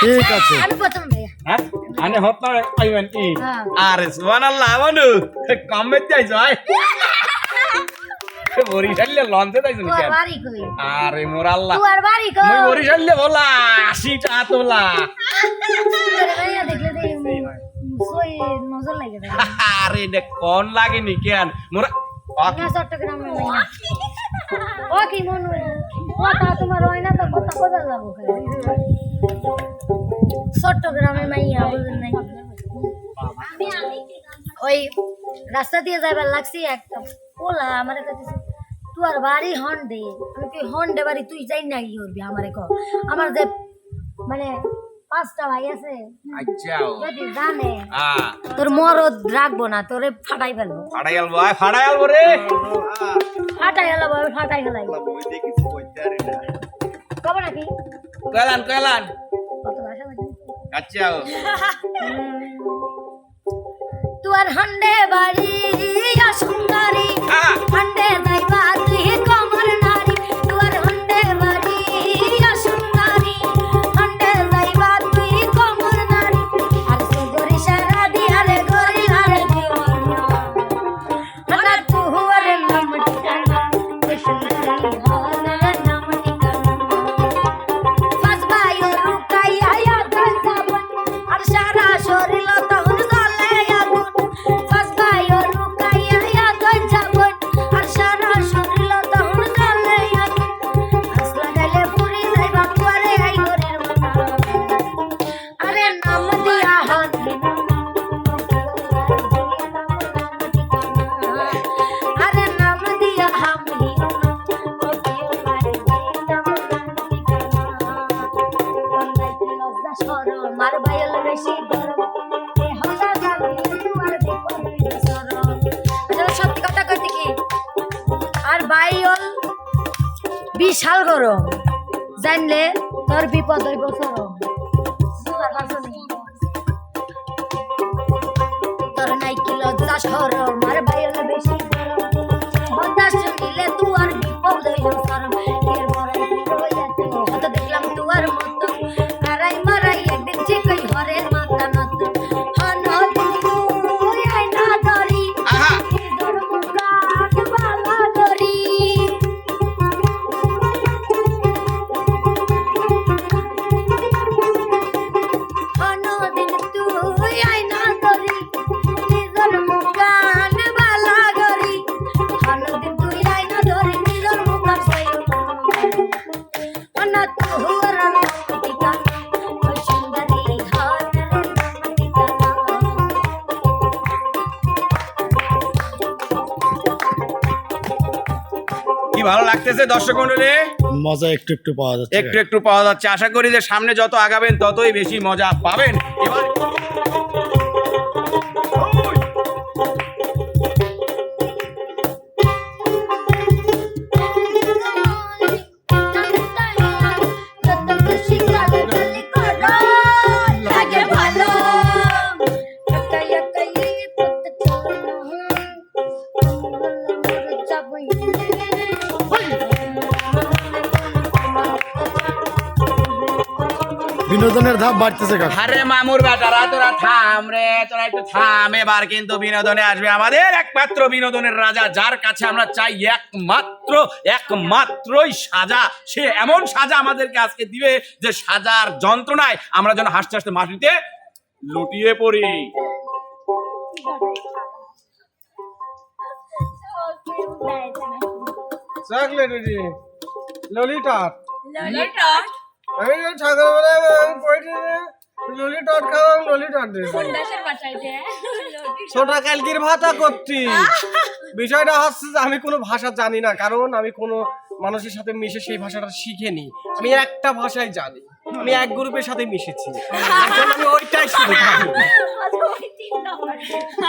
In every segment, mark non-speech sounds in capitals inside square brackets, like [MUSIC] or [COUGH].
ঠিক আছে। আমি প্রথম ভাইয়া। হ্যাঁ? আনে হত না আইবেন কি? হ্যাঁ। আরে সুবহানাল্লাহ বন্ধু কম বেতে আইছো আয়। [LAUGHS] বরিশালে লঞ্চে যাইছো তোর কেন আরে মোর আল্লাহ তোর বাড়ি কই? মুই বরিশালে বলা আশি টাকা তোলা। সুন্দর ভাইয়া দেখলে দে সই নজর লাগে আরে দে কোন লাগেনি কেন? মোর না চট্টগ্রামে ভাইয়া ও কি মন? কথা তোমার হয় না তো কথা কবে যাব চট্টগ্রামে মাইয়া বুঝেন নাই। ওই রাস্তা দিয়ে যাবার লাগছি একটা পোলা আমার কাছে তোর বাড়ি হন দে আমি তুই হন দে বাড়ি তুই যাই না কি করবি আমারে কর আমার যে মানে পাঁচটা ভাই আছে আচ্ছা। যদি জানে তোর মরদ রাখব না তোরে ফাটাই ফেলব। ফাড়াই আলবো আয় ফাড়াই আলবো রে। ফাটাই গেল ফাটাই নাকি কয়লান কয়লান আচ্ছা [LAUGHS] তোর হন্ডে বাড়ি। বিশাল গরম। জানলে তোর বিপদ হইব নি? তোর নাই কি লজ্জা সরম, আর বাইরে বেশি গরম। হতাশ শুনিলে তু আর বিপদ হইব সরম ভালো লাগতেছে দর্শক মন্ডলী? মজা একটু একটু পাওয়া যাচ্ছে। একটু একটু পাওয়া যাচ্ছে। আশা করি যে সামনে যত আগাবেন ততই বেশি মজা পাবেন। এবার বিনোদনের ধাপ বাড়তেছে কাকা। আরে মামুর বেটারা তোরা থাম রে তোরা একটু থাম। এবার কিন্তু বিনোদনে আসবে আমাদের একমাত্র বিনোদনের রাজা যার কাছে আমরা চাই একমাত্র একমাত্রই সাজা। সে এমন সাজা আমাদেরকে আজকে দিবে যে সাজার যন্ত্রণায় আমরা যেন হাসতে হাসতে মাটিতে লুটিয়ে পড়ি। চকলেট ললিটপ ললিটপ আমি সকালবেলা ছোটা কালকির ভাতা করছি বিষয়টা হচ্ছে যে আমি কোনো ভাষা জানি না কারণ আমি কোনো মানুষের সাথে মিশে সেই ভাষাটা শিখেনি। আমি একটা ভাষাই জানি আমি এক গ্রুপের সাথে মিশেছি। আমি ওইটাই জানি।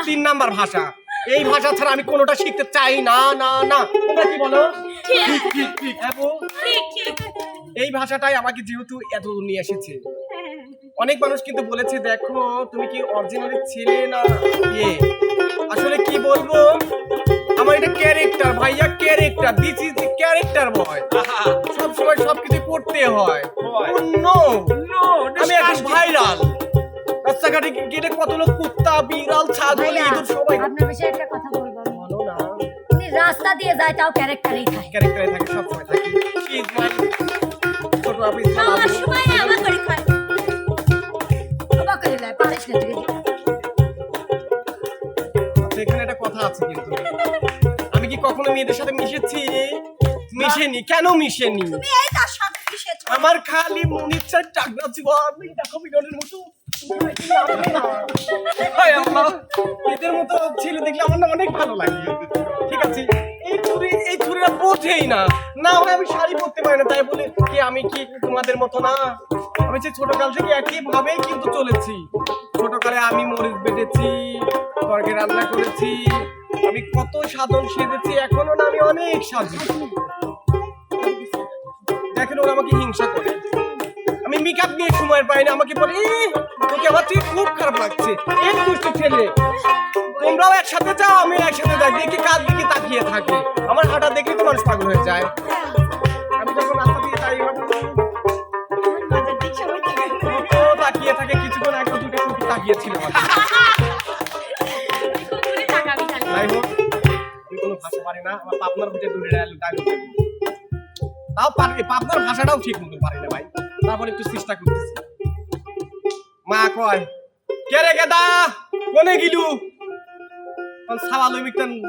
তিন নাম্বার ভাষা। এই ভাষা ছাড়া আমি কোনোটা শিখতে চাই না না না। তোমরা কি বলো? ঠিক। ঠিক ঠিক। এই ভাষাটাই আমাকে যেহেতু এত দূর নিয়ে এসেছে। অনেক মানুষ কিন্তু বলেছে দেখো তুমি কি অরিজিনালি ছেলে না? ইয়ে। আসলে কি বলব? আমার এটা ক্যারেক্টার ভাইয়া character this is character boy সব সময় সবকিছু করতে হয়। নো নো আমি এক রাস্তাঘাটে গেলে কত লোক কুত্তা বিড়াল ছাগল ইঁদুর সবাই আপনার বিষয়ে একটা কথা বলব বলো না। রাস্তা দিয়ে যায় তাও ক্যারেক্টারই খায় ক্যারেক্টারে থাকে সব সময় থাকে অফিস আমার সময় আমার করে খায় অবাক হয়ে যায় পারিস না তুই। এখানে একটা কথা আছে কিন্তু। আমি কি কখনো মেয়েদের সাথে মিশেছি? মিশেনি কেন মিশেনি? এই তার সাথে মিশেছো। আমার খালি মনে ইচ্ছা টাকনা জীবন দেখো বিরলের মতো। এদের মতো ছেলে দেখলে আমার না অনেক ভালো লাগে। ঠিক আছে? বোঝেই না। না হয় আমি শাড়ি পরতে পারি না তাই বলে কি আমি কি তোমাদের মতো না? আমি সেই ছোটকাল থেকে একই ভাবেই কিন্তু চলেছি। ছোটকালে আমি মরিচ বেটেছি তরকে রান্না করেছি আমি কত সাধন সেজেছি এখনও না আমি অনেক সাজি। দেখেন ওরা আমাকে হিংসা করে। আমি মেকআপ নিয়ে সময় পাই না আমাকে বলে "এই, তোকে আমার থেকে খুব খারাপ লাগছে। এই দুষ্ট ছেলে। তোমরাও একসাথে যাও, আমি একসাথে যাই। দেখি কার দিকে তাকিয়ে থাকে। আমার হাঁটা দেখে তো মানুষ পাগল হয়ে যায়। আমি যখন রাস্তা দিয়ে যাই তাকিয়ে থাকে কিছুক্ষণ আগে দুটো কুকুর তাকিয়েছিল যাই হোক, আমি কোনো ভাষা পারি না, আমার পাবনার ভিতরে দূরে তাও পারি পাবনার ভাষাটাও ঠিক মতো পারি না ভাই। তারপরে একটু চেষ্টা করতেছি। মা কয়, কে রে গেদা? কোনে গিলু?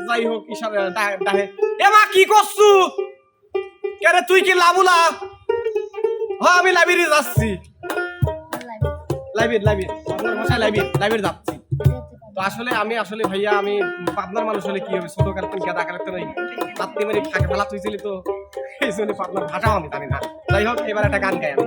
যাই হোক এ কি তুই কি আমি যাচ্ছি। যাচ্ছি। আসলে আমি, আসলে ভাইয়া, আমি পাবনার মানুষ হলে কি হবে? ছোট কালেক্টন গেদা কালেক্টন ওই লাত্তি মেরে ফাঁকে ফেলা তুইছিলি তো, এই জন্য পাবনার ভাষাও আমি জানি না। যাই হোক, এবার একটা গান গাই আমি।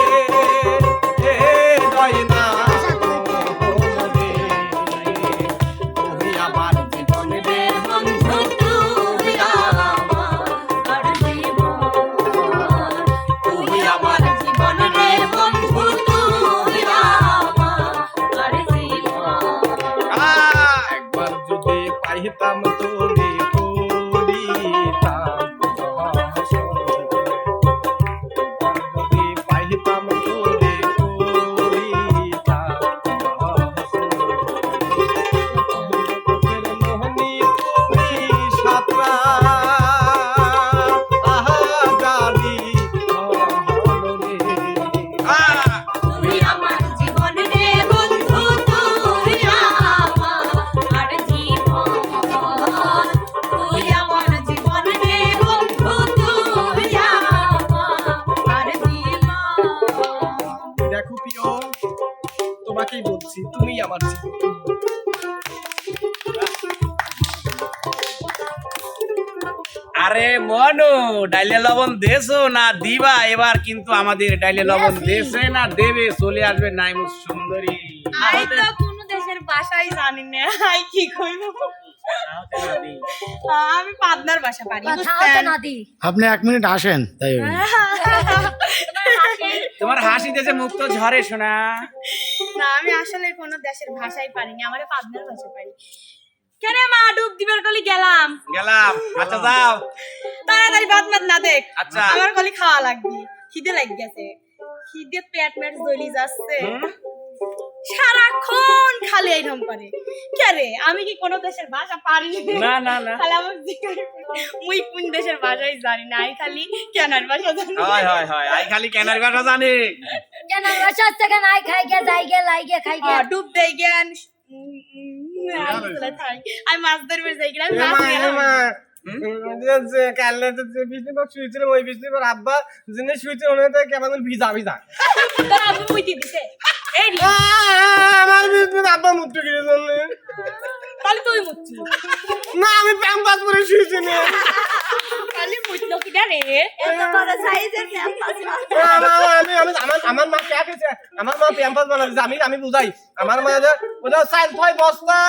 আরে মনু ডাইলে লবণ দেছো না দিবা? এবার কিন্তু আমাদের ডাইলে লবণ দেছে না দেবে চলে আসবে নাইমুস সুন্দরী। আই তো কোনো দেশের ভাষাই জানি না। আই কি কইব? আমি পাবনার ভাষা পারি আপনি এক মিনিট আসেন তাই তোমার হাসি দেশে মুক্ত ঝরে শোনা না আমি আসলে কোনো দেশের ভাষাই পারিনি আমার পাবনার ভাষা পারি। কেন মা ডুব দিবার গলি গেলাম? গেলাম। আচ্ছা যাও। তাড়াতাড়ি ভাত মাত না দেখ। আচ্ছা। আমার গলি খাওয়া লাগবে। খিদে লাগ গেছে। খিদে পেট মেট জ্বলি যাচ্ছে। সারাক্ষণ খালি এইরকম করে। কে রে আমি কি কোনো দেশের ভাষা পারি? না না না। খালি আমার মুই কোন দেশের ভাষাই জানি না। আমি খালি কেনার ভাষা জানি। হয় হয় হয়। আই খালি কেনার কথা জানি। কেন বসে থেকে নাই খাই গে যাই গে লাই গে খাই গে। ডুব দেই জ্ঞান। আমি মাছ ধরবে যাই গেলাম মাছ শুয়েছিলাম ওই আব্বা যিনি শুয়েছিল ওনার কেমন ভিজা ভিজা আমার বৃষ্টিবার আব্বা তাহলে তুই মুচ্ছি না আমি প্যাম্পাস পরে শুয়েছি না তাহলে বুঝলো কি রে। এত বড় সাইজের ক্যাম্পাস আমি আমি আমার আমার মা কে আছে আমার মা প্যাম্পাস বানাইছে। আমি আমি বুঝাই। আমার মা যে ওটা সাইজ ছয় বস্তা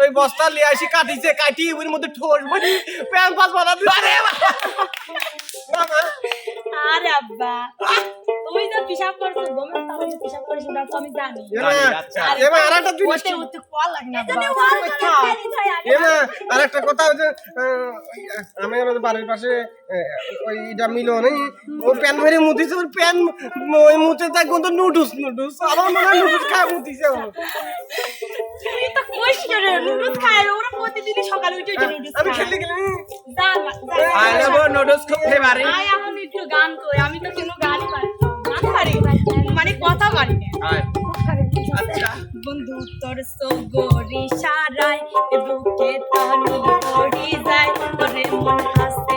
ওই বস্তা লিয়ে আসি কাটিছে কাটি ওর মধ্যে ঠোস বলি প্যাম্পাস বানাতে আরে! না, আরে আব্বা তুমি যে পিসাব করছ গমের তাহলে যে করিস ওটা তো আমি জানি এমা আচ্ছা। আর একটা জিনিস ওতে ওতে কল লাগে না আব্বা। এমা আর একটা কথা হচ্ছে আহ, আমি আমাদের বাড়ির পাশে আহ, ওই এটা মিলন এই, ও প্যান মেরে মুতিছে ওর প্যান ওই মুতে তাই কোন নুডলস নুডলস আমার মনে হয় নুডলস খায় মুতিছে। [LAUGHS] তুমি তো কইস করে নুডলস খায় ওরা প্রতিদিনই সকালে উঠে উঠে নুডলস আমি খায়। গেলে। যা আই লাভ নুডলস খুব ফেভারিট আয় এখন একটু গান কই আমি তো কোনো গানই পারি গান পারি? মানে কথা পারি না। আচ্ছা। বন্ধু তোর সগরি সারায় বুকে তানি পড়ি যায় তোরে মন হাসে